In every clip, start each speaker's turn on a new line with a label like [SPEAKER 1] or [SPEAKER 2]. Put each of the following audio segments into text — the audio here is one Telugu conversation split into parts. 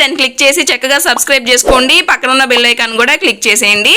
[SPEAKER 1] దాన్ని క్లిక్ చేసి చక్కగా సబ్స్క్రైబ్ చేసుకోండి. పక్కన ఉన్న బెల్ ఐకాన్ కూడా క్లిక్ చేసేయండి.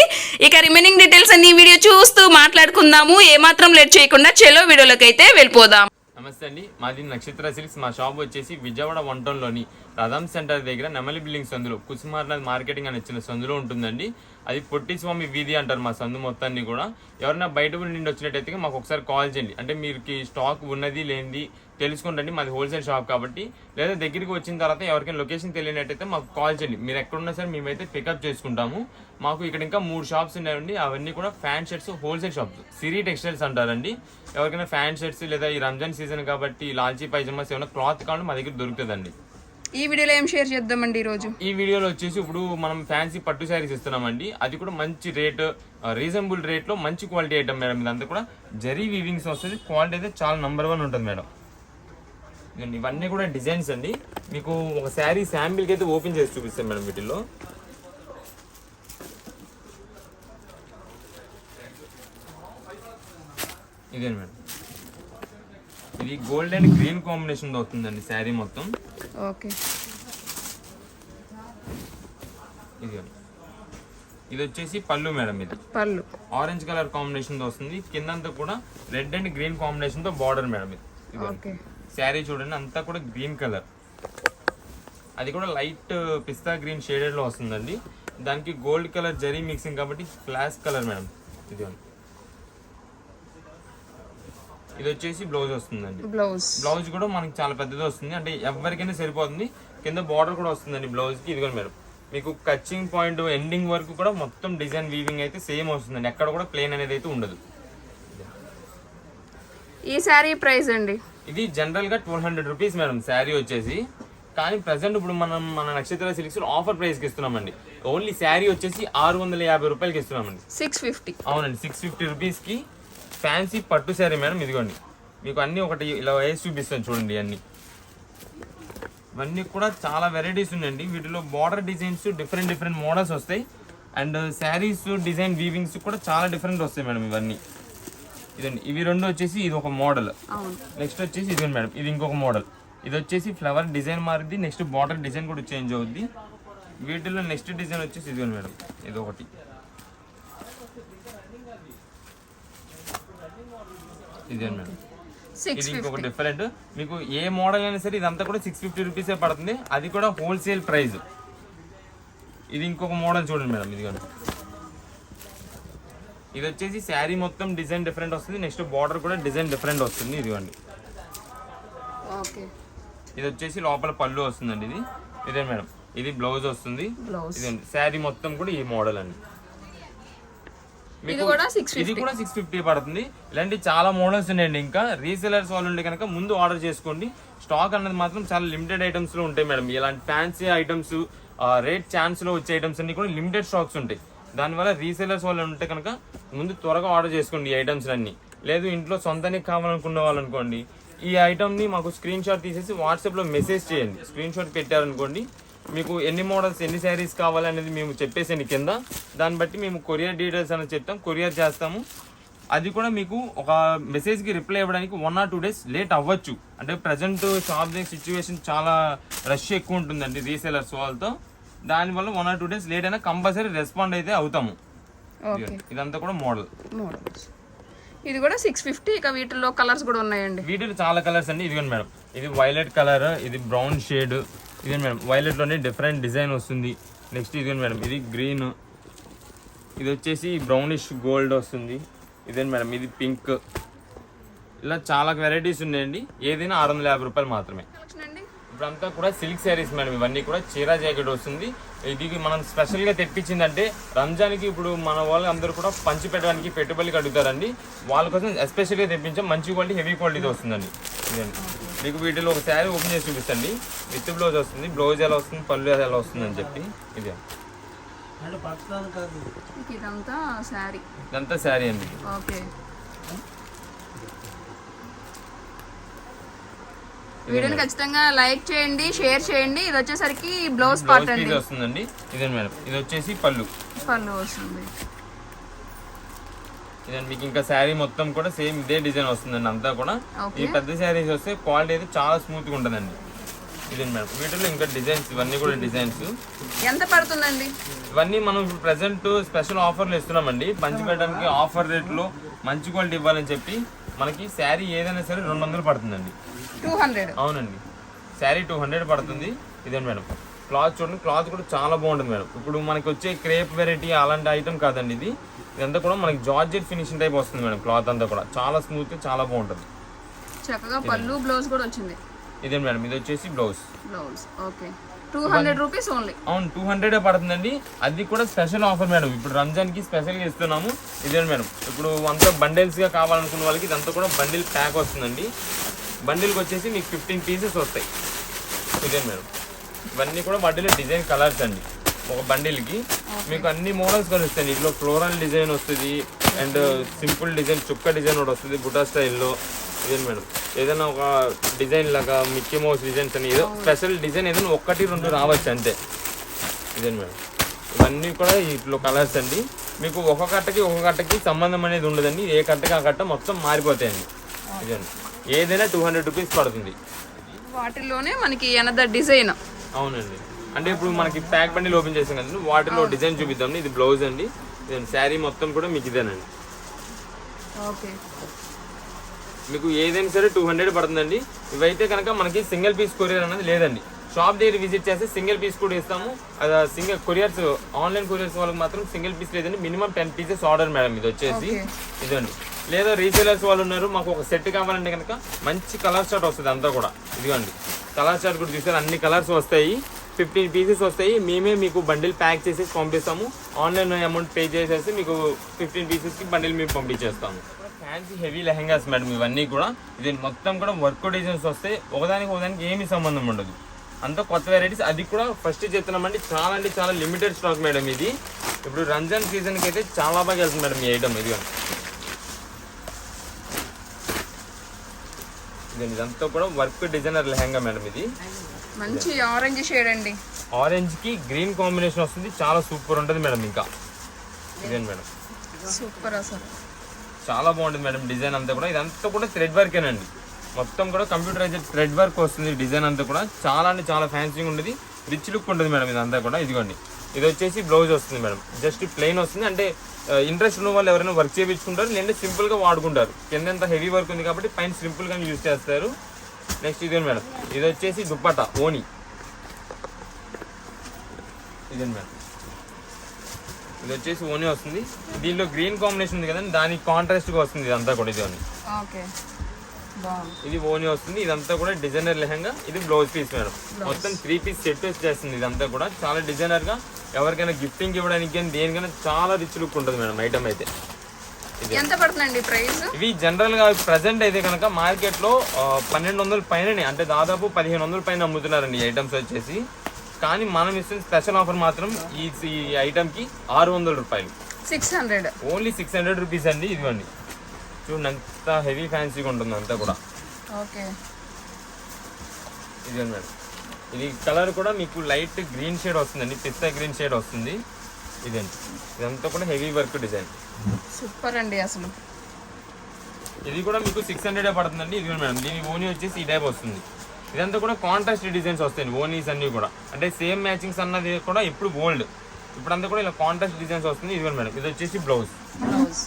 [SPEAKER 1] ఇక రిమైనింగ్ డీటెయిల్స్ అన్ని వీడియో చూస్తూ మాట్లాడుకుందాము. ఏమాత్రం లేట్ చేయకుండా చెలో వీడియోలోకి అయితే వెళ్ళిపోదాం.
[SPEAKER 2] నమస్తే అండి. మాది నక్షత్ర సిల్క్స్. మా షాప్ వచ్చేసి విజయవాడ వన్ టౌన్లోని రథం సెంటర్ దగ్గర నెమలి బిల్డింగ్ సందులో కుసుమార్నాథ్ మార్కెటింగ్ అని వచ్చిన సందులో ఉంటుందండి. అది పొట్టి స్వామి వీధి అంటారు మా సందు మొత్తాన్ని కూడా. ఎవరైనా బయట నుండి వచ్చినట్టయితే మాకు ఒకసారి కాల్ చేయండి. అంటే మీకు స్టాక్ ఉన్నది లేనిది తెలుసుకుంటండి మాది హోల్సేల్ షాప్ కాబట్టి. లేదా దగ్గరికి వచ్చిన తర్వాత ఎవరికైనా లొకేషన్ తెలియనట్టయితే మాకు కాల్ చేయండి. మీరు ఎక్కడున్నా సరే మేమైతే పికప్ చేసుకుంటాము. మాకు ఇక్కడ ఇంకా మూడు షాప్స్ ఉన్నాయండి. అవన్నీ కూడా fan shirts wholesale shops. Siri textiles అంటారండి. ఎవరికైనా ఫ్యాన్ షర్ట్స్ లేదా ఈ రంజాన్ సీజన్ కాబట్టి లాల్చీ పైజమాస్ ఏమైనా క్లాత్ కావాలి మా దగ్గర దొరుకుతుందండి.
[SPEAKER 1] ఈ వీడియోలో ఏం షేర్ చేద్దామండి ఈరోజు?
[SPEAKER 2] ఈ వీడియోలో వచ్చేసి ఇప్పుడు మనం ఫ్యాన్సీ పట్టు శారీస్ ఇస్తున్నామండి. అది కూడా మంచి రేట్ రీజనబుల్ రేట్లో మంచి క్వాలిటీ ఐటమ్ మేడం. ఇదంతా కూడా జరీ వీవింగ్స్ వస్తుంది. క్వాలిటీ అయితే చాలా నంబర్ వన్ ఉంటుంది మేడం. ఇవన్నీ కూడా డిజైన్స్ అండి. మీకు ఒక శారీ శాంపిల్కి అయితే ఓపెన్ చేసి చూపిస్తాను మేడం వీటిల్లో. ఇదే మేడం. ఇది గోల్డ్ అండ్ గ్రీన్ కాంబినేషన్ అవుతుందండి శారీ మొత్తం.
[SPEAKER 1] ఓకే.
[SPEAKER 2] ఇది ఇది వచ్చేసి పళ్ళు మేడం ఇది.
[SPEAKER 1] పళ్ళు.
[SPEAKER 2] ఆరెంజ్ కలర్ కాంబినేషన్తో వస్తుంది. కిందంతా కూడా రెడ్ అండ్ గ్రీన్ కాంబినేషన్తో బార్డర్ మేడం ఇది. ఇది
[SPEAKER 1] ఓకే.
[SPEAKER 2] శారీ చూడండి అంతా కూడా గ్రీన్ కలర్. అది కూడా లైట్ పిస్తా గ్రీన్ షేడెడ్లో వస్తుందండి. దానికి గోల్డ్ కలర్ జరీ మిక్సింగ్ కాబట్టి ఫ్లాష్ కలర్ మేడం. ఇది ఇది వచ్చేసి బ్లౌజ్ వస్తుందండి.
[SPEAKER 1] బ్లౌజ్.
[SPEAKER 2] బ్లౌజ్ కూడా మనకి చాలా పెద్దది వస్తుంది. అంటే ఎవరికైనా సరిపోతుంది. కింద బార్డర్ కూడా వస్తుందండి బ్లౌజ్కి ఇదిగోండి మేడం. మీకు కచ్చింగ్ పాయింట్ ఎండింగ్ వరకు కూడా మొత్తం డిజైన్ వీవింగ్ అయితే సేమ్ వస్తుందండి. ఎక్కడ కూడా ప్లేన్ అనేది అయితే ఉండదు.
[SPEAKER 1] ఈ శారీ ప్రైస్ అండి.
[SPEAKER 2] ఇది జనరల్గా twelve hundred rupees madam sari వచ్చేసి. కానీ ప్రజెంట్ ఇప్పుడు మనం మన నక్షత్ర సిల్క్స్ ఆఫర్ ప్రైస్కి ఇస్తున్నామండి. ఓన్లీ శారీ వచ్చేసి ఆరు వందల యాభై రూపాయలకి ఇస్తున్నామండి.
[SPEAKER 1] సిక్స్ ఫిఫ్టీ
[SPEAKER 2] అవునండి సిక్స్ ఫిఫ్టీ రూపీస్కి ఫ్యాన్సీ పట్టు శారీ మేడం ఇదిగోండి. మీకు అన్ని ఒకటి ఇలా వేసి చూపిస్తాను చూడండి అన్ని. ఇవన్నీ కూడా చాలా వెరైటీస్ ఉన్నాయండి. వీటిలో border designs different different models వస్తాయి. అండ్ శారీస్ డిజైన్ వీవింగ్స్ కూడా చాలా డిఫరెంట్ వస్తాయి మేడం ఇవన్నీ. ఇదండి. ఇవి రెండు వచ్చేసి ఇది ఒక మోడల్. నెక్స్ట్ వచ్చేసి ఇదిగోండి మేడం. ఇది ఇంకొక మోడల్. ఇది వచ్చేసి ఫ్లవర్ డిజైన్ మారుద్ది. నెక్స్ట్ బార్డర్ డిజైన్ కూడా చేంజ్ అవుద్ది. వీటిలో నెక్స్ట్ డిజైన్ వచ్చేసి ఇదిగోండి మేడం. ఇది ఒకటి. ఇదేండి మేడం. ఇది ఇంకొక డిఫరెంట్ మీకు ఏ మోడల్ అయినా సరే ఇదంతా కూడా సిక్స్ ఫిఫ్టీ రూపీసే పడుతుంది. అది కూడా హోల్సేల్ ప్రైస్ ఇది ఇంకొక మోడల్ చూడండి మేడం. ఇది ఇది వచ్చేసి శారీ మొత్తం డిజైన్ డిఫరెంట్ వస్తుంది. నెక్స్ట్ బార్డర్ కూడా డిజైన్ డిఫరెంట్ వస్తుంది. ఇదిగోండి.
[SPEAKER 1] ఓకే.
[SPEAKER 2] ఇది వచ్చేసి లోపల పళ్ళు వస్తుందండి ఇది. ఇదే మేడం. ఇది బ్లౌజ్ వస్తుంది. ఇదండి శారీ మొత్తం కూడా ఈ మోడల్ అండి.
[SPEAKER 1] ఇది కూడా సిక్స్
[SPEAKER 2] ఇది కూడా సిక్స్ ఫిఫ్టీ పడుతుంది. ఇలాంటి చాలా మోడల్స్ ఉన్నాయండి ఇంకా. రీసెలర్స్ వాళ్ళు ఉంటే కనుక ముందు ఆర్డర్ చేసుకోండి. స్టాక్ అన్నది మాత్రం చాలా లిమిటెడ్ ఐటమ్స్లో ఉంటాయి మేడం. ఇలాంటి ఫ్యాన్సీ ఐటమ్స్ రేట్ ఛాన్స్లో వచ్చే ఐటమ్స్ అన్ని కూడా లిమిటెడ్ స్టాక్స్ ఉంటాయి. దానివల్ల రీసెలర్స్ వాళ్ళు ఉంటే కనుక ముందు త్వరగా ఆర్డర్ చేసుకోండి ఈ ఐటమ్స్ అన్ని లేదు ఇంట్లో సొంతానికి కావాలనుకున్న వాళ్ళు అనుకోండి ఈ ఐటమ్ని మాకు స్క్రీన్ షాట్ తీసేసి వాట్సాప్లో మెసేజ్ చేయండి. స్క్రీన్ షాట్ పెట్టారనుకోండి మీకు ఎన్ని మోడల్స్ ఎన్ని శారీస్ కావాలనేది మేము చెప్పేసండి కింద. దాన్ని బట్టి మేము కొరియర్ డీటెయిల్స్ అనేది చెప్తాం కొరియర్ చేస్తాము. అది కూడా మీకు ఒక మెసేజ్కి రిప్లై ఇవ్వడానికి one or two days late అవ్వచ్చు. అంటే ప్రజెంట్ షాప్ సిచ్యువేషన్ చాలా రష్ ఎక్కువ ఉంటుందండి రీసేలర్స్ వాళ్ళతో. దానివల్ల one or two days late అయినా కంపల్సరీ రెస్పాండ్ అయితే అవుతాము. ఇదంతా కూడా మోడల్.
[SPEAKER 1] ఇది కూడా సిక్స్ ఫిఫ్టీ ఇక వీటిల్లో కలర్స్ కూడా ఉన్నాయండి.
[SPEAKER 2] వీటిలో చాలా కలర్స్ అండి. ఇదిగోండి మేడం. ఇది వైలెట్ కలర్ ఇది బ్రౌన్ షేడ్ ఇదిగోండి మేడం వైలెట్లోనే డిఫరెంట్ డిజైన్ వస్తుంది. నెక్స్ట్ ఇదిగోండి మేడం ఇది గ్రీన్ ఇది వచ్చేసి బ్రౌనిష్ గోల్డ్ వస్తుంది. ఇదేంటి మేడం ఇది పింక్ ఇలా చాలా వెరైటీస్ ఉన్నాయండి. ఏదైనా ఆరు వందల యాభై రూపాయలు మాత్రమే. ఇప్పుడంతా కూడా సిల్క్ శారీస్ మేడం ఇవన్నీ కూడా చీరా జాకెట్ వస్తుంది. ఇది మనం స్పెషల్గా తెప్పించిందంటే రంజాన్కి ఇప్పుడు మన వాళ్ళు అందరూ కూడా పంచి పెట్టడానికి పెట్టుబడికి అడుగుతారండి. వాళ్ళ కోసం ఎస్పెషల్గా తెప్పించాం మంచి క్వాలిటీ హెవీ క్వాలిటీ వస్తుందండి. ఇదండి మీకు వీటిలో ఒక శారీ ఓపెన్ చేసి చూపిస్తండి. విత్ బ్లౌజ్ వస్తుంది. బ్లౌజ్ ఎలా వస్తుంది పళ్ళు ఎలా వస్తుంది అని చెప్పి. ఇది
[SPEAKER 3] అంటే పక్కన కాదు.
[SPEAKER 1] ఇదంతా శారీ.
[SPEAKER 2] ఇదంతా శారీ అండి.
[SPEAKER 1] ఓకే. వీడియోని ఖచ్చితంగా లైక్ చేయండి షేర్ చేయండి. ఇది వచ్చేసరికి బ్లౌజ్ పార్ట్ అండి
[SPEAKER 2] వస్తుందండి. ఇదండి మేడం. ఇది వచ్చేసి పళ్ళు.
[SPEAKER 1] పళ్ళు వస్తుంది.
[SPEAKER 2] ఇదండి మీకు ఇంకా శారీ మొత్తం కూడా సేమ్ ఇదే డిజైన్ వస్తుందండి అంతా కూడా. ఈ పెద్ద శారీస్ వస్తే క్వాలిటీ అయితే చాలా స్మూత్గా ఉంటుందండి. ఇదండి మేడం. వీటిలో ఇంకా డిజైన్స్ ఇవన్నీ కూడా డిజైన్స్.
[SPEAKER 1] ఎంత పడుతుందండి?
[SPEAKER 2] ఇవన్నీ మనం ఇప్పుడు ప్రెసెంట్ స్పెషల్ ఆఫర్లు ఇస్తున్నామండి. పంచిపెట్టడానికి ఆఫర్ రేట్లో మంచి క్వాలిటీ ఇవ్వాలని చెప్పి మనకి శారీ ఏదైనా సరే రెండు వందలు పడుతుందండి.
[SPEAKER 1] Two hundred.
[SPEAKER 2] అవునండి. శారీ టూ హండ్రెడ్ పడుతుంది. ఇదండి మేడం. క్లాత్ చూడండి క్లాత్ కూడా చాలా బాగుంటుంది మేడం. ఇప్పుడు మనకి వచ్చే క్రేప్ వెరైటీ అలాంటి ఐటమ్ కాదండి ఇది. ఇదంతా కూడా మనకి జార్జెట్ ఫినిషింగ్ టైప్ వస్తుంది మేడం క్లాత్ అంతా కూడా. చాలా స్మూత్ చాలా బాగుంటుంది.
[SPEAKER 1] చక్కగా పళ్ళు బ్లౌజ్ కూడా వచ్చింది.
[SPEAKER 2] ఇదే మేడం ఇది వచ్చేసి blouse.
[SPEAKER 1] Blouse. Okay. Two hundred rupees only.
[SPEAKER 2] అవును టూ హండ్రెడ్ పడుతుందండి. అది కూడా స్పెషల్ ఆఫర్ మేడం. ఇప్పుడు రంజాన్కి స్పెషల్గా ఇస్తున్నాము. ఇదే మేడం? ఇప్పుడు అంతా బండిల్స్గా కావాలనుకున్న వాళ్ళకి ఇదంతా కూడా బండిల్ ప్యాక్ వస్తుందండి. బండిల్కి వచ్చేసి మీకు ఫిఫ్టీన్ పీసెస్ వస్తాయి. ఇదే మేడం? ఇవన్నీ కూడా వాటిలో డిజైన్ కలర్స్ అండి. ఒక బండిల్కి. మీకు అన్ని మోడల్స్ కలుస్తాయి ఇందులో ఫ్లోరల్ డిజైన్ వస్తుంది. అండ్ సింపుల్ డిజైన్ చుక్క డిజైన్ ఒకటి వస్తుంది బుటా స్టైల్లో. ఇదే మేడం. ఏదైనా ఒక డిజైన్ లాగా మిక్కీ మౌస్ డిజైన్స్ అని ఏదో స్పెషల్ డిజైన్ ఏదైనా ఒక్కటి రెండు రావచ్చు అంతే. ఇదే మేడం. ఇవన్నీ కూడా ఇట్లో కలర్స్ అండి. మీకు ఒక కట్టకి ఒక కట్టకి సంబంధం అనేది ఉండదండి. ఏ కట్టకి ఆ కట్ట మొత్తం మారిపోతాయండి. ఇదండి ఏదైనా టూ హండ్రెడ్ రూపీస్ పడుతుంది.
[SPEAKER 1] వాటిలోనే మనకి అనదర్ డిజైన్
[SPEAKER 2] అవునండి. అంటే ఇప్పుడు మనకి ప్యాక్ బండిల్ ఓపెన్ చేసాం కదండి. వాటిలో డిజైన్ చూపిద్దాం ఇది బ్లౌజ్ అండి. శారీ మొత్తం కూడా మీకు ఇదేనండి.
[SPEAKER 1] ఓకే.
[SPEAKER 2] మీకు ఏదైనా సరే టూ హండ్రెడ్ పడుతుందండి. ఇవైతే కనుక మనకి సింగిల్ పీస్ కొరియర్ అనేది లేదండి. షాప్ దగ్గర విజిట్ చేస్తే సింగిల్ పీస్ కూడా ఇస్తాము. అది సింగిల్ కొరియర్స్ ఆన్లైన్ కొరియర్స్ వాళ్ళకి మాత్రం సింగిల్ పీస్ లేదండి. Minimum ten pieces order madam ఇది వచ్చేసి. ఇదండి లేదా రీసేలర్స్ వాళ్ళు ఉన్నారు మాకు ఒక సెట్ కావాలంటే కనుక మంచి కలర్ చార్ట్ వస్తుంది అంతా కూడా. ఇదిగోండి. కలర్ చార్ట్ కూడా చూసారు అన్ని కలర్స్ వస్తాయి. ఫిఫ్టీన్ పీసెస్ వస్తాయి. మేమే మీకు బండిల్ ప్యాక్ చేసేసి పంపిస్తాము. ఆన్లైన్ అమౌంట్ పే చేసేసి మీకు ఫిఫ్టీన్ పీసెస్కి బండిల్ మేము పంపించేస్తాము. ఫ్యాన్సీ హెవీ లెహంగాస్ మేడం ఇవన్నీ కూడా ఇది మొత్తం కూడా వర్క్ డిజైన్స్ వస్తాయి ఒకదానికి ఒకదానికి ఏమీ సంబంధం ఉండదు. అంత కొత్త వెరైటీస్ అది కూడా ఫస్ట్ చెప్తున్నామండి చాలా అంటే చాలా లిమిటెడ్ స్టాక్ మేడం ఇది. ఇప్పుడు రంజాన్ సీజన్కి అయితే చాలా బాగా వెళ్తుంది మేడం ఈ ఐటమ్ ఇది ఇదంతా కూడా వర్క్ డిజైనర్ లెహంగా మేడం ఇది.
[SPEAKER 1] మంచి ఆరెంజ్ షేడ్ అండి.
[SPEAKER 2] ఆరెంజ్కి గ్రీన్ కాంబినేషన్ వస్తుంది చాలా సూపర్ ఉంటుంది మేడం ఇంకా. ఇదేంటి మేడం
[SPEAKER 1] సూపర్ అసలు.
[SPEAKER 2] చాలా బాగుంటుంది మేడం డిజైన్ అంతా కూడా. ఇదంతా కూడా థ్రెడ్ వర్కేనండి మొత్తం కూడా కంప్యూటరైజ్డ్ థ్రెడ్ వర్క్ వస్తుంది డిజైన్ అంతా కూడా. చాలా అంటే చాలా ఫ్యాన్సీగా ఉంటుంది రిచ్ లుక్ ఉంటుంది మేడం ఇదంతా కూడా. ఇదిగోండి. ఇది వచ్చేసి బ్లౌజ్ వస్తుంది మేడం. జస్ట్ ప్లెయిన్ వస్తుంది. అంటే ఇంట్రెస్ట్ ఉన్న వాళ్ళు ఎవరైనా వర్క్ చేయించుకుంటారు లేదంటే సింపుల్గా వాడుకుంటారు. కింద ఎంత హెవీ వర్క్ ఉంది కాబట్టి పైన సింపుల్గానే యూజ్ చేస్తారు. నెక్స్ట్ ఇదే మేడం. ఇది వచ్చేసి దుప్పట ఓని. ఇదే మేడం. ఇది వచ్చేసి ఓని వస్తుంది. దీనిలో గ్రీన్ కాంబినేషన్ ఉంది కదండి దానికి కాంట్రాస్ట్గా వస్తుంది ఇదంతా కూడా ఇది
[SPEAKER 1] ఓకే. బాగుంది.
[SPEAKER 2] ఇది ఓని వస్తుంది ఇదంతా కూడా డిజైనర్ లెహంగా ఇది బ్లౌజ్ పీస్ మేడం. మొత్తం త్రీ పీస్ సెట్ వచ్చేస్తుంది ఇదంతా కూడా. చాలా డిజైనర్గా ఎవరికైనా గిఫ్టింగ్ ఇవ్వడానికి కానీ దేనికైనా చాలా రిచ్ లుక్ ఉంటుంది మేడం ఐటమ్ అయితే. ఇది.
[SPEAKER 1] ఎంత పడుతుందండి ప్రైస్?
[SPEAKER 2] ఇవి జనరల్గా ప్రజెంట్ అయితే కనుక మార్కెట్లో పన్నెండు వందల పైననే అంటే దాదాపు పదిహేను వందల పైన అమ్ముతున్నారండి ఐటమ్స్ వచ్చేసి. కానీ మనం ఇస్తున్న స్పెషల్ ఆఫర్ మాత్రం ఈ ఈ ఐటమ్కి ఆరు వందల రూపాయలు.
[SPEAKER 1] Six hundred
[SPEAKER 2] only six hundred rupees అండి ఇదిగోండి. చూడండి ఎంత హెవీ ఫ్యాన్సీగా ఉంటుంది అంతా కూడా.
[SPEAKER 1] ఓకే.
[SPEAKER 2] ఇదే మేడం. ఇది కలర్ కూడా మీకు లైట్ గ్రీన్ షేడ్ వస్తుందండి పిస్తా గ్రీన్ షేడ్ వస్తుంది. ఇదండి ఇదంతా కూడా హెవీ వర్క్ డిజైన్
[SPEAKER 1] సూపర్ అండి అసలు.
[SPEAKER 2] ఇది కూడా మీకు సిక్స్ హండ్రెడ్ పడుతుందండి. ఇది మేడం దీని ఓనీ వచ్చేసి ఈ టైప్ వస్తుంది. ఇదంతా కూడా కాంట్రాస్ట్ డిజైన్స్ వస్తాయండి ఓనీస్ అన్ని కూడా. అంటే సేమ్ మ్యాచింగ్స్ అన్నది కూడా ఇప్పుడు గోల్డ్ ఇప్పుడంతా కూడా ఇలా కాంట్రాస్ట్ డిజైన్స్ వస్తుంది. ఇది మేడం ఇది వచ్చేసి బ్లౌజ్
[SPEAKER 1] బ్లౌజ్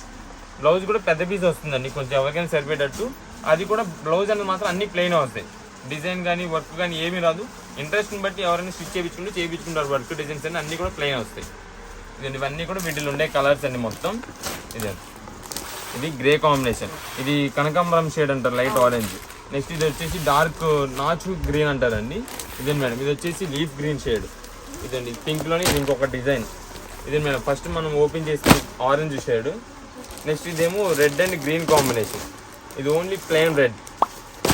[SPEAKER 2] బ్లౌజ్ కూడా పెద్ద పీస్ వస్తుందండి కొంచెం ఎవరికైనా సరిపోయేటట్టు. అది కూడా బ్లౌజ్ అనేది మాత్రం అన్ని ప్లెయిన్ వస్తాయి. డిజైన్ కానీ వర్క్ కానీ ఏమీ రాదు. ఇంట్రెస్ట్ని బట్టి ఎవరైనా స్టిచ్ చేయించుకుంటే చేయించుకుంటారు. వర్క్ డిజైన్స్ అన్ని అన్ని కూడా ప్లెయిన్ వస్తాయి. ఇదండి ఇవన్నీ కూడా వీటిలో ఉండే కలర్స్ అండి మొత్తం. ఇదే ఇది గ్రే కాంబినేషన్ ఇది కనకాంబరం షేడ్ అంటారు లైట్ ఆరెంజ్ నెక్స్ట్ ఇది వచ్చేసి డార్క్ నాచు గ్రీన్ అంటారండి. ఇదే మేడం ఇది వచ్చేసి లీఫ్ గ్రీన్ షేడ్. ఇదండి పింక్లోని ఇది ఇంకొక డిజైన్. ఇదే మేడం ఫస్ట్ మనం ఓపెన్ చేసి ఆరెంజ్ షేడ్. నెక్స్ట్ ఇదేమో రెడ్ అండ్ గ్రీన్ కాంబినేషన్. ఇది ఓన్లీ ప్లెయిన్ రెడ్.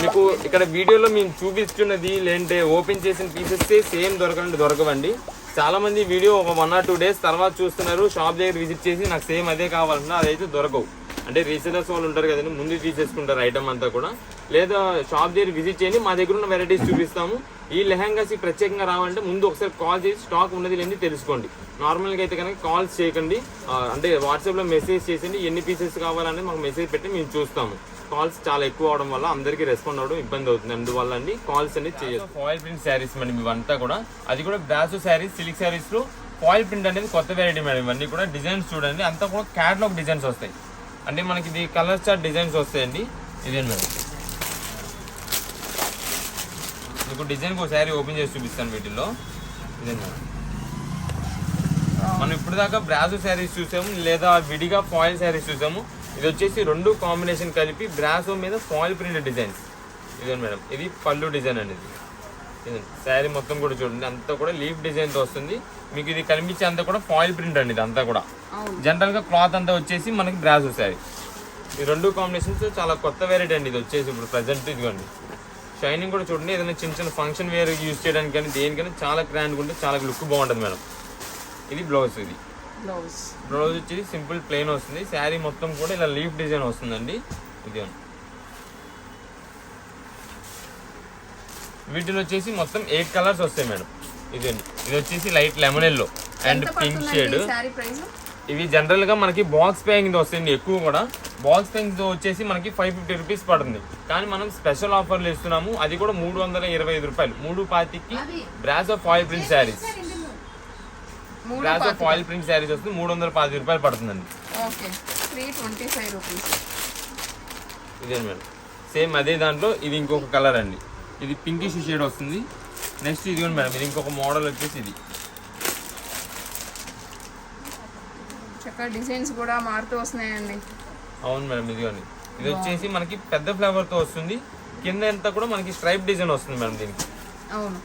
[SPEAKER 2] మీకు ఇక్కడ వీడియోలో మేము చూపిస్తున్నది లేదంటే ఓపెన్ చేసిన పీసెస్ సేమ్ దొరకండి దొరకవండి. చాలామంది వీడియో ఒక వన్ ఆర్ టూ డేస్ తర్వాత చూస్తున్నారు షాప్ దగ్గర విజిట్ చేసి నాకు సేమ్ అదే కావాలన్నా అదైతే దొరకవు. అంటే రీసెలర్స్ వాళ్ళు ఉంటారు కదండి ముందు తీసేసుకుంటారు ఐటమ్ అంతా కూడా. లేదా షాప్ దగ్గర విజిట్ చేయండి. మా దగ్గర ఉన్న వెరైటీస్ చూపిస్తాము. ఈ లెహంగాస్ ప్రత్యేకంగా రావాలంటే ముందు ఒకసారి కాల్ చేసి స్టాక్ ఉన్నది లేని తెలుసుకోండి. నార్మల్గా అయితే కనుక కాల్స్ చేయకండి. అంటే వాట్సాప్లో మెసేజ్ చేసిండి ఎన్ని పీసెస్ కావాలని మాకు మెసేజ్ పెట్టి మేము చూస్తాము. కాల్స్ చాలా ఎక్కువ అవడం వల్ల అందరికీ రెస్పాండ్ అవ్వడం ఇబ్బంది అవుతుంది. అందువల్ల అండి కాల్స్ అనేది చేయొచ్చు ఫాయిల్ ప్రింట్ శారీస్ మేడం ఇవంతా కూడా. అది కూడా బ్రాసో శారీస్ సిల్క్ శారీస్లో. ఫాయిల్ ప్రింట్ అనేది కొత్త వెరైటీ మేడం. ఇవన్నీ కూడా డిజైన్స్ చూడండి. అంతా కూడా క్యాట్లాగ్ డిజైన్స్ వస్తాయి. అంటే మనకి ఇది కలర్ చార్ట్ డిజైన్స్ వస్తాయండి. ఇదే మేడం? మీకు డిజైన్ ఒక శారీ ఓపెన్ చేసి చూపిస్తాను వీటిల్లో. ఇదే మేడం మనం ఇప్పుడు దాకా బ్రాజో శారీస్ చూసాము లేదా విడిగా ఫాయిల్ శారీస్ చూసాము. ఇది వచ్చేసి రెండు కాంబినేషన్ కలిపి బ్రాసో మీద ఫాయిల్ ప్రింట్ డిజైన్స్ ఇదే మేడం ఇది పళ్ళు డిజైన్ అనేది శారీ మొత్తం కూడా చూడండి అంతా కూడా లీఫ్ డిజైన్తో వస్తుంది. మీకు ఇది కనిపించే అంతా కూడా ఫాయిల్ ప్రింట్ అండి ఇది అంతా కూడా. జనరల్గా క్లాత్ అంతా వచ్చేసి మనకి బ్రాజో శారీ ఈ రెండు కాంబినేషన్స్ చాలా కొత్త వెరైటీ అండి ఇది వచ్చేసి ఇప్పుడు ప్రజెంట్ ఇదిగోండి. షైనింగ్ కూడా చూడండి. ఏదైనా చిన్న చిన్న ఫంక్షన్ వేర్ యూస్ చేయడానికి కానీ దేనికైనా చాలా గ్రాండ్గా ఉంటే చాలా లుక్ బాగుంటుంది మేడం. ఇది బ్లౌజ్ ఇది.
[SPEAKER 1] బ్లౌజ్
[SPEAKER 2] బ్లౌజ్ వచ్చేసి సింపుల్ ప్లెయిన్ వస్తుంది. శారీ మొత్తం కూడా ఇలా లీఫ్ డిజైన్ వస్తుందండి. ఇది వీటిలో వచ్చేసి మొత్తం ఎయిట్ కలర్స్ వస్తాయి మేడం. ఇదండి ఇది వచ్చేసి light lemon yellow and pink shade ఇవి జనరల్గా మనకి బాక్స్ ప్యాకింగ్ వస్తుంది ఎక్కువ కూడా. బాక్స్ ప్యాకింగ్ వచ్చేసి మనకి ఫైవ్ ఫిఫ్టీ రూపీస్ పడుతుంది. కానీ మనం స్పెషల్ ఆఫర్లు ఇస్తున్నాము. అది కూడా మూడు వందల ఇరవై ఐదు రూపాయలు. మూడు పాతికి brasso foil print saris brasso foil print saris వస్తుంది. మూడు వందల పాతిక రూపాయలు పడుతుందండి. ఇదే మేడం. సేమ్ అదే దాంట్లో ఇది ఇంకొక కలర్ అండి. ఇది పింకిష్ షేడ్ వస్తుంది. నెక్స్ట్ ఇది మేడం. ఇది ఇంకొక మోడల్ వచ్చేసి ఇది.
[SPEAKER 1] చక్కగా డిజైన్స్ కూడా మారుతూ వస్తున్నాయండి.
[SPEAKER 2] అవును మేడం ఇదిగోండి ఇది వచ్చేసి మనకి పెద్ద ఫ్లేవర్తో వస్తుంది. కింద అంతా కూడా మనకి స్ట్రైప్ డిజైన్ వస్తుంది మేడం దీనికి.
[SPEAKER 1] అవును.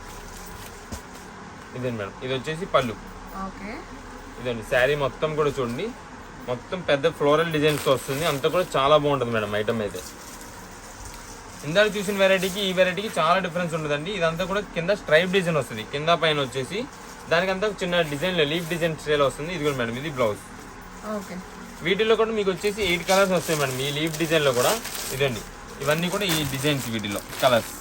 [SPEAKER 2] ఇదే మేడం ఇది వచ్చేసి పళ్ళు.
[SPEAKER 1] ఓకే.
[SPEAKER 2] ఇదండి శారీ మొత్తం కూడా చూడండి. మొత్తం పెద్ద ఫ్లోరల్ డిజైన్స్ వస్తుంది. అంతా కూడా చాలా బాగుంటుంది మేడం ఐటమ్ అయితే. ఇందాక చూసిన వెరైటీకి ఈ వెరైటీకి చాలా డిఫరెన్స్ ఉంటుందండి ఇదంతా కూడా కింద స్ట్రైప్ డిజైన్ వస్తుంది. కింద పైన వచ్చేసి దానికంతా చిన్న డిజైన్ లీఫ్ డిజైన్ స్టైల్ వస్తుంది. ఇది కూడా మేడం ఇది బ్లౌజ్ వీటిలో కూడా మీకు వచ్చేసి ఎయిట్ కలర్స్ వస్తాయి మేడం. ఈ లీఫ్ డిజైన్లో కూడా ఇదండి. ఇవన్నీ కూడా ఈ డిజైన్స్ వీటిలో కలర్స్.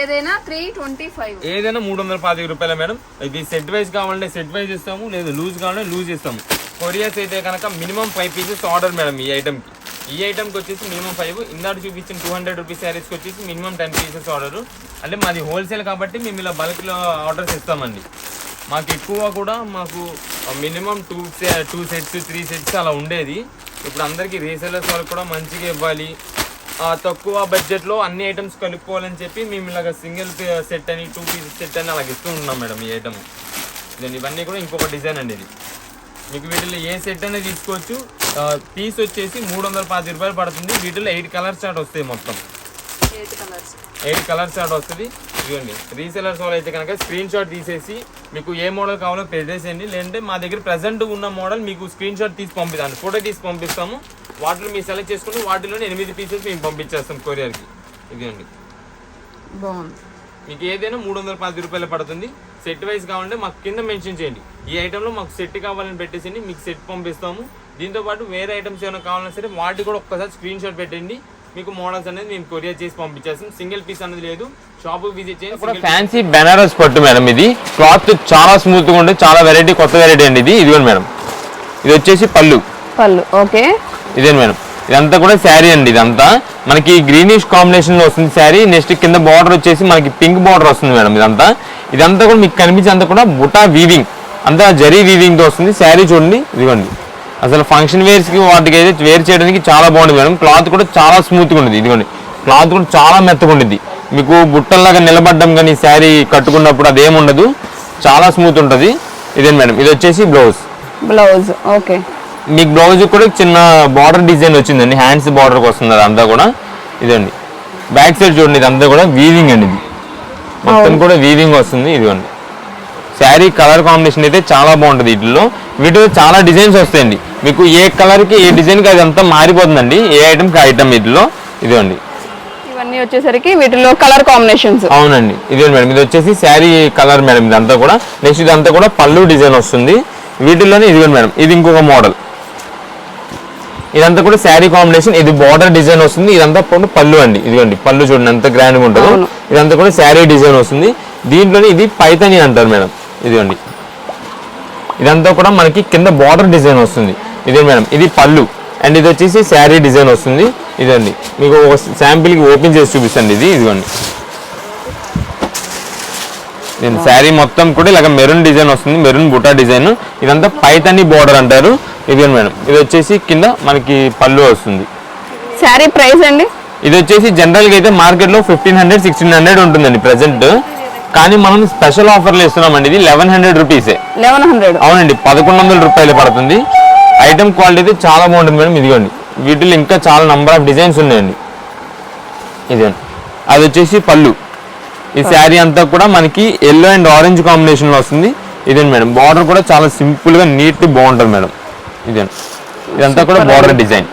[SPEAKER 1] ఏదైనా త్రీ ట్వంటీ ఫైవ్
[SPEAKER 2] ఏదైనా మూడు వందల పాతిక రూపాయలు మేడం. ఇది సెట్ వైజ్ కావాలంటే సెట్ వైజ్ ఇస్తాము లేదా లూజ్ కావాలంటే లూజ్ ఇస్తాము. కొరియర్స్ అయితే కనుక minimum five pieces order madam ఈ ఐటమ్కి ఈ ఐటమ్కి వచ్చేసి మినిమం ఫైవ్ ఇందాక చూపించిన టూ హండ్రెడ్ రూపీస్ శారీస్కి వచ్చేసి మినిమం టెన్ పీసెస్ ఆర్డర్ అంటే మాది హోల్సేల్ కాబట్టి మేము ఇలా బల్క్లో ఆర్డర్స్ ఇస్తామండి. మాకు ఎక్కువ కూడా మాకు minimum two two sets three sets అలా ఉండేది. ఇప్పుడు అందరికీ రీసెలర్స్ వాళ్ళకి కూడా మంచిగా ఇవ్వాలి. తక్కువ బడ్జెట్లో అన్ని ఐటమ్స్ కలుపుకోవాలని చెప్పి మేము ఇలాగ సింగిల్ సెట్ అని టూ పీసెస్ సెట్ అని అలాగ ఇస్తూ ఉన్నాం మేడం ఈ ఐటమ్. ఇదండి ఇవన్నీ కూడా ఇంకొక డిజైన్ అండి ఇది. మీకు వీటిలో ఏ సెట్ అనేది తీసుకోవచ్చు. పీస్ వచ్చేసి మూడు వందల పాతి రూపాయలు పడుతుంది. వీటిలో ఎయిట్ కలర్స్ చాట్ వస్తాయి మొత్తం.
[SPEAKER 1] Eight colours.
[SPEAKER 2] చాట్ వస్తుంది. ఇదిగోండి రీసెలర్స్ వాళ్ళు అయితే కనుక స్క్రీన్ షాట్ తీసేసి మీకు ఏ మోడల్ కావాలో పెట్టేసేయండి. లేదంటే మా దగ్గర ప్రజెంట్ ఉన్న మోడల్ మీకు స్క్రీన్ షాట్ తీసి పంపిస్తాను ఫోటో తీసి పంపిస్తాము. వాటిలో మీరు సెలెక్ట్ చేసుకుని వాటిలో ఎనిమిది పీసెస్ మేము పంపించేస్తాం కొరియర్కి ఇదిగోండి.
[SPEAKER 1] బాగుంది.
[SPEAKER 2] మీకు ఏదైనా మూడు వందల పది రూపాయలు పడుతుంది. సెట్ వైజ్ కావాలంటే మాకు కింద మెన్షన్ చేయండి. ఈ ఐటెంలో మాకు సెట్ కావాలని పెట్టేసి మీకు సెట్ పంపిస్తాము. దీంతో పాటు వేరే ఐటమ్స్ ఏమైనా కావాలన్నా సరే వాటి కూడా ఒక్కసారి స్క్రీన్ షాట్ పెట్టండి. మీకు మోడల్స్ అనేది మేము కొరియర్ చేసి పంపించేస్తాం. సింగిల్ పీస్ అనేది లేదు. షాప్ విజిట్ చేయండి. ఫ్యాన్సీ బెనారస్ పట్టు మేడం ఇది. క్లాత్ చాలా స్మూత్గా ఉంటుంది. చాలా వెరైటీ కొత్త వెరైటీ అండి ఇది. ఇదిగోండి మేడం ఇది వచ్చేసి పళ్ళు.
[SPEAKER 1] పళ్ళు. ఓకే.
[SPEAKER 2] ఇదే మేడం ఇదంతా కూడా శారీ అండి ఇదంతా. మనకి గ్రీనిష్ కాంబినేషన్లో వస్తుంది శారీ. నెక్స్ట్ కింద బార్డర్ వచ్చేసి మనకి పింక్ బార్డర్ వస్తుంది మేడం ఇదంతా. ఇదంతా కూడా మీకు కనిపించేంత కూడా బుటా వీవింగ్ అంతా జరీ వీవింగ్తో వస్తుంది. శారీ చూడండి. ఇదిగోండి. అసలు ఫంక్షన్ వేర్స్కి వాటికి అయితే వేర్ చేయడానికి చాలా బాగుంది మేడం. క్లాత్ కూడా చాలా స్మూత్గా ఉంటుంది ఇదిగోండి. క్లాత్ కూడా చాలా మెత్తగా ఉంటుంది మీకు బుట్టల్లాగా నిలబడ్డం కానీ శారీ కట్టుకున్నప్పుడు అదేముండదు. చాలా స్మూత్ ఉంటుంది. ఇదే మేడం? ఇది వచ్చేసి బ్లౌజ్
[SPEAKER 1] బ్లౌజ్ ఓకే
[SPEAKER 2] మీకు బ్లౌజ్ కూడా చిన్న బార్డర్ డిజైన్ వచ్చిందండి. హ్యాండ్స్ బార్డర్ వస్తుంది అదంతా కూడా. ఇదండి బ్యాక్ సైడ్ చూడండి ఇదంతా కూడా వీవింగ్ అండి ఇది. మొత్తం కూడా వీవింగ్ వస్తుంది. ఇదిగోండి. శారీ కలర్ కాంబినేషన్ అయితే చాలా బాగుంటుంది వీటిలో వీటిలో చాలా డిజైన్స్ వస్తాయండి. మీకు ఏ కలర్కి ఏ డిజైన్కి అది అంతా మారిపోతుందండి. ఏ ఐటమ్కి ఐటమ్ వీటిలో ఇదిగోండి.
[SPEAKER 1] ఇవన్నీ వచ్చేసరికి వీటిలో కలర్ కాంబినేషన్స్.
[SPEAKER 2] అవునండి. ఇదిగోండి మేడం ఇది వచ్చేసి శారీ కలర్ మేడం ఇదంతా కూడా. నెక్స్ట్ ఇదంతా కూడా పళ్ళు డిజైన్ వస్తుంది. వీటిల్లోనే ఇదిగోండి మేడం ఇది ఇంకొక మోడల్. ఇదంతా కూడా శారీ కాంబినేషన్ ఇది బార్డర్ డిజైన్ వస్తుంది. ఇదంతా కూడా పళ్ళు అండి. ఇదిగోండి పళ్ళు చూడండి ఎంత గ్రాండ్గా ఉంటుందో. ఇదంతా కూడా శారీ డిజైన్ వస్తుంది. దీంట్లోనే ఇది పైతని అంటారు మేడం. ఇదిగోండి. ఇదంతా కూడా మనకి కింద బార్డర్ డిజైన్ వస్తుంది. ఇదే మేడం ఇది పళ్ళు. అండ్ ఇది వచ్చేసి శారీ డిజైన్ వస్తుంది. ఇదండి మీకు ఒక శాంపిల్కి ఓపెన్ చేసి చూపిస్తాండి ఇది ఇదిగోండి. దీని శారీ మొత్తం కూడా ఇలాగ మెరూన్ డిజైన్ వస్తుంది. మెరూన్ బుటా డిజైన్ ఇదంతా పైతని బోర్డర్ అంటారు. ఇదిగోండి మేడం ఇది వచ్చేసి కింద మనకి పళ్ళు వస్తుంది.
[SPEAKER 1] శారీ ప్రైస్ అండి?
[SPEAKER 2] ఇది వచ్చేసి జనరల్గా అయితే మార్కెట్లో ఫిఫ్టీన్ హండ్రెడ్ సిక్స్టీన్ హండ్రెడ్ ఉంటుందండి ప్రెసెంట్ కానీ మనం స్పెషల్ ఆఫర్లు ఇస్తున్నామండి. ఇది లెవెన్ హండ్రెడ్ రూపీసే
[SPEAKER 1] లెవెన్ హండ్రెడ్
[SPEAKER 2] అవునండి పదకొండు వందల రూపాయలు పడుతుంది. ఐటమ్ క్వాలిటీ అయితే చాలా బాగుంటుంది మేడం. ఇదిగోండి వీటిలో ఇంకా చాలా నంబర్ ఆఫ్ డిజైన్స్ ఉన్నాయండి. ఇదండి అది వచ్చేసి పళ్ళు. ఈ శారీ అంతా కూడా మనకి ఎల్లో అండ్ ఆరెంజ్ కాంబినేషన్లో వస్తుంది. ఇదండి మేడం బార్డర్ కూడా చాలా సింపుల్గా నీట్ బాగుంటుంది మేడం. ఇదండి ఇదంతా కూడా బార్డర్ డిజైన్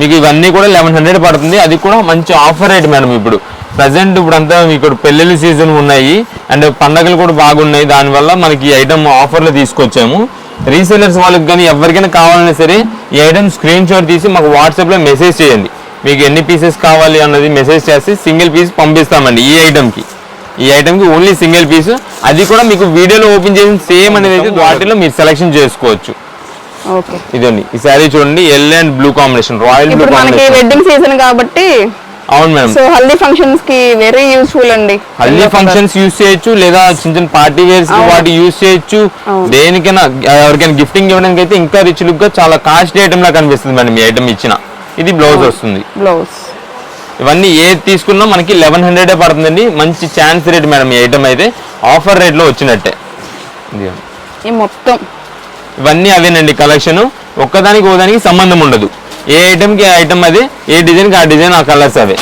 [SPEAKER 2] మీకు ఇవన్నీ కూడా లెవెన్ హండ్రెడ్ పడుతుంది. అది కూడా మంచి ఆఫర్ రేట్ మేడం ఇప్పుడు. ప్రజెంట్ ఇప్పుడు అంతా ఇక్కడ పెళ్ళిళ్ళ సీజన్ ఉన్నాయి. అండ్ పండగలు కూడా బాగున్నాయి. దానివల్ల మనకి ఈ ఐటమ్ ఆఫర్లో తీసుకొచ్చాము. రీసెలర్స్ వాళ్ళకి కానీ ఎవరికైనా కావాలన్నా సరే ఈ ఐటమ్ స్క్రీన్ షాట్ తీసి మాకు వాట్సాప్లో మెసేజ్ చేయండి. మీకు ఎన్ని పీసెస్ కావాలి అన్నది మెసేజ్ చేసి సింగిల్ పీస్ పంపిస్తామండి ఈ ఐటమ్కి ఈ ఐటమ్కి ఓన్లీ సింగిల్ పీస్ అది కూడా మీకు వీడియోలో ఓపెన్ చేసిన సేమ్ అనేది అయితే వాటిలో మీరు సెలెక్షన్ చేసుకోవచ్చు.
[SPEAKER 1] ఓకే
[SPEAKER 2] ఇదండి. ఈ శారీ చూడండి. L and blue combination royal blue
[SPEAKER 1] wedding season కాబట్టి
[SPEAKER 2] అవును మేడం
[SPEAKER 1] సో హల్దీ ఫంక్షన్స్కి వెరీ యూస్ఫుల్ అండి.
[SPEAKER 2] హల్దీ ఫంక్షన్స్ యూస్ చేయొచ్చు లేదా చిన్న చిన్న పార్టీ వేర్స్. వాటి యూస్ చేయొచ్చు. దేనికైనా ఎవరికైనా గిఫ్టింగ్ ఇవ్వడానికి అయితే ఇంకా రిచ్ లుక్గా చాలా కాస్ట్లీ ఐటమ్ లా కనిపిస్తుంది మేడం ఈ ఐటమ్ ఇచ్చిన. ఇది బ్లౌజ్ వస్తుంది.
[SPEAKER 1] బ్లౌజ్
[SPEAKER 2] ఇవన్నీ ఏది తీసుకున్నా మనకి లెవెన్ హండ్రెడ్ పడుతుందండి. మంచి ఛాన్స్ రేట్ మేడం ఈ ఐటమ్ అయితే. ఆఫర్ రేట్లో వచ్చినట్టే.
[SPEAKER 1] మొత్తం.
[SPEAKER 2] ఇవన్నీ అవేనండి కలెక్షన్ ఒక్కదానికి ఓదానికి సంబంధం ఉండదు. ఏ ఐటమ్కి ఐటమ్ అది? ఏ డిజైన్కి ఆ డిజైన్ ఆ కలర్స్ అవి?